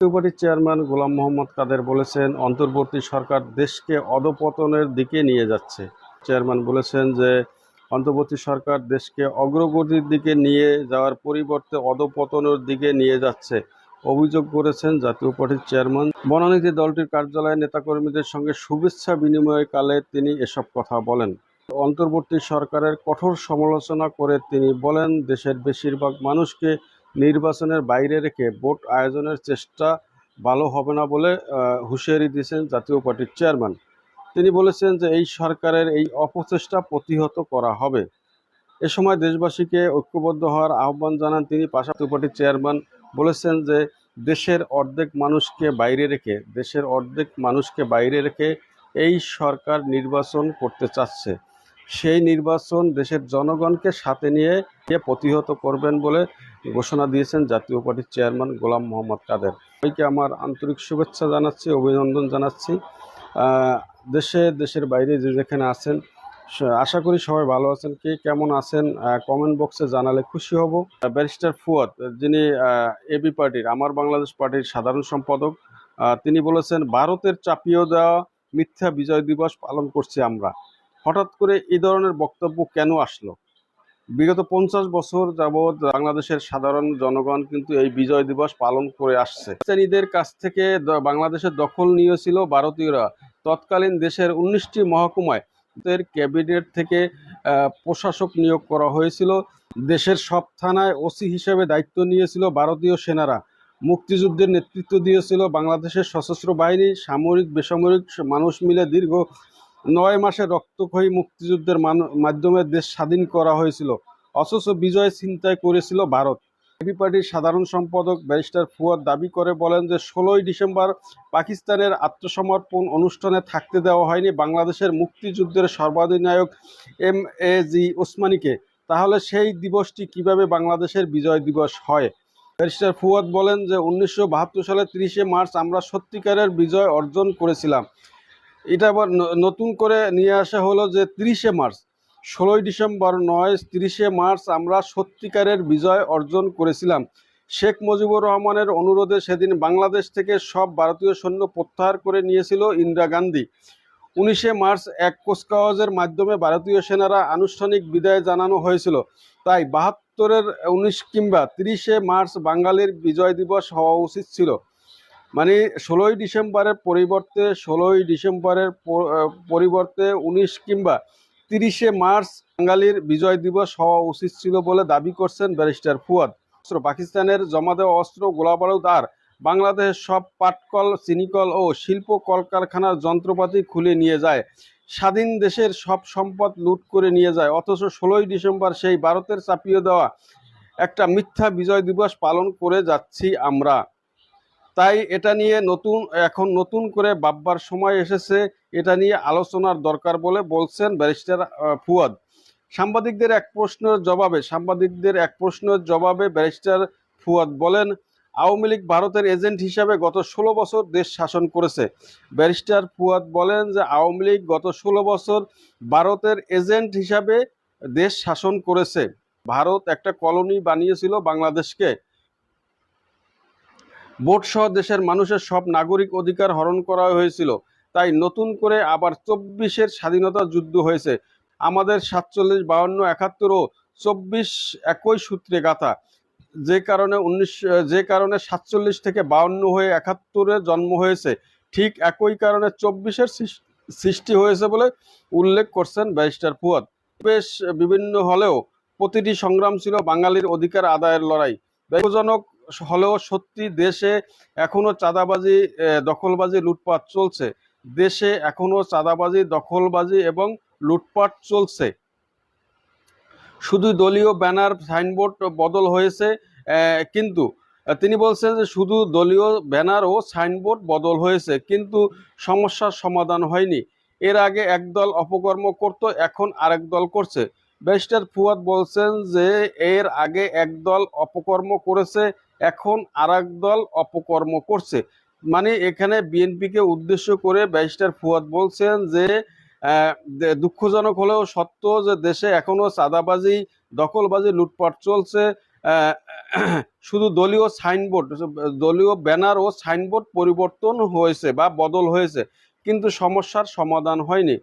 জাতীয় চেয়ারম্যান গোলাম মোহাম্মদ কাদের বলেছেন, অন্তর্বর্তী সরকার দেশকে অধপতনের দিকে নিয়ে যাচ্ছে। চেয়ারম্যান বলেছেন যে, অন্তর্বর্তী সরকার দেশকে অগ্রগতির দিকে নিয়ে যাওয়ার পরিবর্তে অধপতনের দিকে নিয়ে যাচ্ছে। অভিযোগ করেছেন জাতীয় পার্টির চেয়ারম্যান। বনানীতি দলটির কার্যালয়ে নেতাকর্মীদের সঙ্গে শুভেচ্ছা বিনিময়কালে তিনি এসব কথা বলেন। অন্তর্বর্তী সরকারের কঠোর সমালোচনা করে তিনি বলেন, দেশের বেশিরভাগ মানুষকে নির্বাচনের বাইরে রেখে ভোট আয়োজনের চেষ্টা ভালো হবে না বলে হুঁশিয়ারি দিয়েছেন জাতীয় পার্টির চেয়ারম্যান। তিনি বলেছেন যে এই সরকারের এই অপচেষ্টা প্রতিহত করা হবে। এ সময় দেশবাসীকে ঐক্যবদ্ধ হওয়ার আহ্বান জানান তিনি। পাশাপাশি পার্টির চেয়ারম্যান বলেছেন যে দেশের অর্ধেক মানুষকে বাইরে রেখে, দেশের অর্ধেক মানুষকে বাইরে রেখে এই সরকার নির্বাচন করতে চাচ্ছে। সেই নির্বাচন দেশের জনগণকে সাথে নিয়ে প্রতিহত করবেন বলে ঘোষণা দিয়েছেন জাতীয় পার্টির চেয়ারম্যান গোলাম মোহাম্মদ কাদের। সবাইকে আমার আন্তরিক শুভেচ্ছা জানাচ্ছি, অভিনন্দন জানাচ্ছি। দেশে, দেশের বাইরে যে যেখানে আছেন আশা করি সবাই ভালো আছেন। কে কেমন আছেন কমেন্ট বক্সে জানালে খুশি হব। ব্যারিস্টার ফুয়াদ, যিনি এবি পার্টির, আমার বাংলাদেশ পার্টির সাধারণ সম্পাদক তিনি বলেছেন, ভারতের চাপিয়ে দেওয়া মিথ্যা বিজয় দিবস পালন করছি আমরা। হঠাৎ করে এই ধরনের বক্তব্য কেন আসলো? বিগত পঞ্চাশ বছর যাবৎ বাংলাদেশের সাধারণ জনগণ কিন্তু এই বিজয় দিবস পালন করে আসছে। শ্রেণীদের কাছ থেকে বাংলাদেশের দখল নিয়েছিল ভারতীয়রা। তৎকালীন দেশের উনিশটি মহকুমায় ক্যাবিনেট থেকে প্রশাসক নিয়োগ করা হয়েছিল। দেশের সব থানায় ওসি হিসেবে দায়িত্ব নিয়েছিল ভারতীয় সেনারা। মুক্তিযুদ্ধের নেতৃত্ব দিয়েছিল বাংলাদেশের সশস্ত্র বাহিনী। সামরিক, বেসামরিক মানুষ মিলে দীর্ঘ নয় মাসে রক্তক্ষয়ী মুক্তিযুদ্ধের মাধ্যমে দেশ স্বাধীন করা হয়েছিল। অথচ বিজয় চিন্তায় করেছিল ভারত। এবি পার্টির সাধারণ সম্পাদক ব্যারিস্টার ফুয়াদ দাবি করে বলেন যে, ষোলোই ডিসেম্বর পাকিস্তানের আত্মসমর্পণ অনুষ্ঠানে থাকতে দেওয়া হয়নি বাংলাদেশের মুক্তিযুদ্ধের সর্বাধিনায়ক এম এ জি ওসমানীকে। তাহলে সেই দিবসটি কীভাবে বাংলাদেশের বিজয় দিবস হয়? ব্যারিস্টার ফুয়াদ বলেন যে, উনিশশো বাহাত্তর সালে তিরিশে মার্চ আমরা সত্যিকারের বিজয় অর্জন করেছিলাম। এটা আবার নতুন করে নিয়ে আসা হলো যে তিরিশে মার্চ, ষোলোই ডিসেম্বর নয়, তিরিশে মার্চ আমরা সত্যিকারের বিজয় অর্জন করেছিলাম। শেখ মুজিবুর রহমানের অনুরোধে সেদিন বাংলাদেশ থেকে সব ভারতীয় সৈন্য প্রত্যাহার করে নিয়েছিল ইন্দিরা গান্ধী। উনিশে মার্চ এক কুচকাওয়াজের মাধ্যমে ভারতীয় সেনারা আনুষ্ঠানিক বিদায় জানানো হয়েছিল। তাই বাহাত্তরের উনিশ কিংবা তিরিশে মার্চ বাঙালির বিজয় দিবস হওয়া উচিত ছিল। মানে ষোলোই ডিসেম্বরের পরিবর্তে, ষোলোই ডিসেম্বরের পরিবর্তে উনিশ কিংবা তিরিশে মার্চ বাঙালির বিজয় দিবস হওয়া উচিত ছিল বলে দাবি করছেন ব্যারিস্টার ফুয়াদ। অস্ত্র পাকিস্তানের জমা দেওয়া অস্ত্র, গোলাবারুদ আর বাংলাদেশের সব পাটকল, চিনিকল ও শিল্প কলকারখানার যন্ত্রপাতি খুলে নিয়ে যায়। স্বাধীন দেশের সব সম্পদ লুট করে নিয়ে যায়। অথচ ষোলোই ডিসেম্বর সেই ভারতের চাপিয়ে দেওয়া একটা মিথ্যা বিজয় দিবস পালন করে যাচ্ছি আমরা। তাই এটা নিয়ে নতুন, এখন নতুন করে ভাববার সময় এসেছে, এটা নিয়ে আলোচনার দরকার বলে বলছেন ব্যারিস্টার ফুয়াদ। সাংবাদিকদের এক প্রশ্নের জবাবে, সাংবাদিকদের এক প্রশ্নের জবাবে ব্যারিস্টার ফুয়াদ বলেন, আওয়ামী লীগ ভারতের এজেন্ট হিসাবে গত ষোলো বছর দেশ শাসন করেছে। ব্যারিস্টার ফুয়াদ বলেন যে আওয়ামী লীগ গত ষোলো বছর ভারতের এজেন্ট হিসাবে দেশ শাসন করেছে। ভারত একটা কলোনি বানিয়েছিল বাংলাদেশকে। ভোট সহ দেশের মানুষের সব নাগরিক অধিকার হরণ করা হয়েছিল। তাই নতুন করে আবার চব্বিশের স্বাধীনতা যুদ্ধ হয়েছে। আমাদের সাতচল্লিশ, বাউন্ন, একাত্তর ও চব্বিশ একই সূত্রে গাথা। যে কারণে উনিশ, যে কারণে সাতচল্লিশ থেকে বাউন্ন হয়ে একাত্তরে জন্ম হয়েছে, ঠিক একই কারণে চব্বিশের সৃষ্টি হয়েছে বলে উল্লেখ করছেন ব্যারিস্টার ফুয়াদ। বেশ বিভিন্ন হলেও প্রতিটি সংগ্রাম ছিল বাঙালির অধিকার আদায়ের লড়াই। বেদনাজনক হলেও সত্যি দেশে এখনও চাঁদাবাজি দখলবাজি, লুটপাট চলছে। দেশে এখনও চাঁদাবাজি, দখলবাজি এবং লুটপাট চলছে। শুধু দলীয় ব্যানার, সাইনবোর্ড বদল হয়েছে কিন্তু তিনি বলছেন যে শুধু দলীয় ব্যানার ও সাইনবোর্ড বদল হয়েছে, কিন্তু সমস্যার সমাধান হয়নি। এর আগে একদল অপকর্ম করত, এখন আরেক দল করছে। ব্যারিস্টার ফুয়াদ বলছেন যে এর আগে একদল অপকর্ম করেছে এখন আরেক দল অপকর্ম করছে। মানে এখানে বিএনপিকে উদ্দেশ্য করে ব্যারিস্টার ফুয়াদ বলছেন যে দুঃখজনক হলেও সত্য যে দেশে এখনও চাঁদাবাজি, দখলবাজি, লুটপাট চলছে। শুধু দলীয় সাইনবোর্ড, দলীয় ব্যানার ও সাইনবোর্ড পরিবর্তন হয়েছে বা বদল হয়েছে, কিন্তু সমস্যার সমাধান হয়নি।